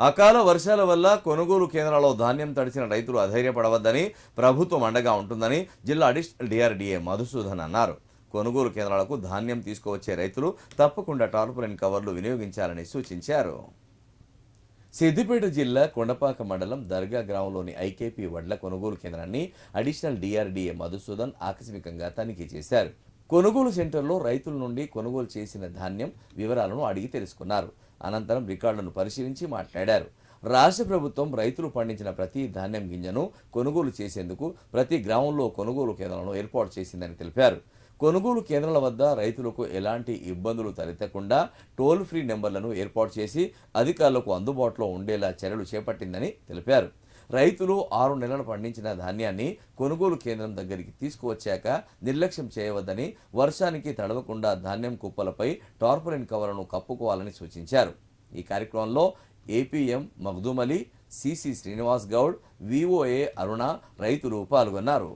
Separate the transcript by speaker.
Speaker 1: అకాల వర్షాల వల్ల కొనుగోలు కేంద్రాల్లో ధాన్యం తడిచిన రైతులు అధైర్యపడవద్దని ప్రభుత్వం అండగా ఉంటుందని జిల్లా అడిషనల్ డిఆర్డీఏ మధుసూదన్ అన్నారు. కొనుగోలు కేంద్రాలకు ధాన్యం తీసుకువచ్చే రైతులు తప్పకుండా టార్పులైన్ కవర్లు వినియోగించాలని సూచించారు. సిద్దిపేట జిల్లా కొండపాక మండలం దర్గా గ్రామంలోని ఐకేపీ వడ్ల కొనుగోలు కేంద్రాన్ని అడిషనల్ డిఆర్డీఏ మధుసూదన్ ఆకస్మికంగా తనిఖీ చేశారు. కొనుగోలు సెంటర్లో రైతుల నుండి కొనుగోలు చేసిన ధాన్యం వివరాలను అడిగి తెలుసుకున్నారు. అనంతరం రికార్డులను పరిశీలించి మాట్లాడారు. రాష్ట్ర ప్రభుత్వం రైతులు పండించిన ప్రతి ధాన్యం గింజను కొనుగోలు చేసేందుకు ప్రతి గ్రామంలో కొనుగోలు కేంద్రాలను ఏర్పాటు చేసిందని తెలిపారు. కొనుగోలు కేంద్రాల వద్ద రైతులకు ఎలాంటి ఇబ్బందులు తలెత్తకుండా టోల్ ఫ్రీ నెంబర్లను ఏర్పాటు చేసి అధికారులకు అందుబాటులో ఉండేలా చర్యలు చేపట్టిందని తెలిపారు. రైతులు ఆరు నెలలు పండించిన ధాన్యాన్ని కొనుగోలు కేంద్రం దగ్గరికి తీసుకువచ్చాక నిర్లక్ష్యం చేయవద్దని వర్షానికి తడవకుండా ధాన్యం కుప్పలపై టార్పులిన్ కవర్లను కప్పుకోవాలని సూచించారు. ఈ కార్యక్రమంలో APM Magdumali CC Srinivas Goud VOA Aruna రైతులు పాల్గొన్నారు.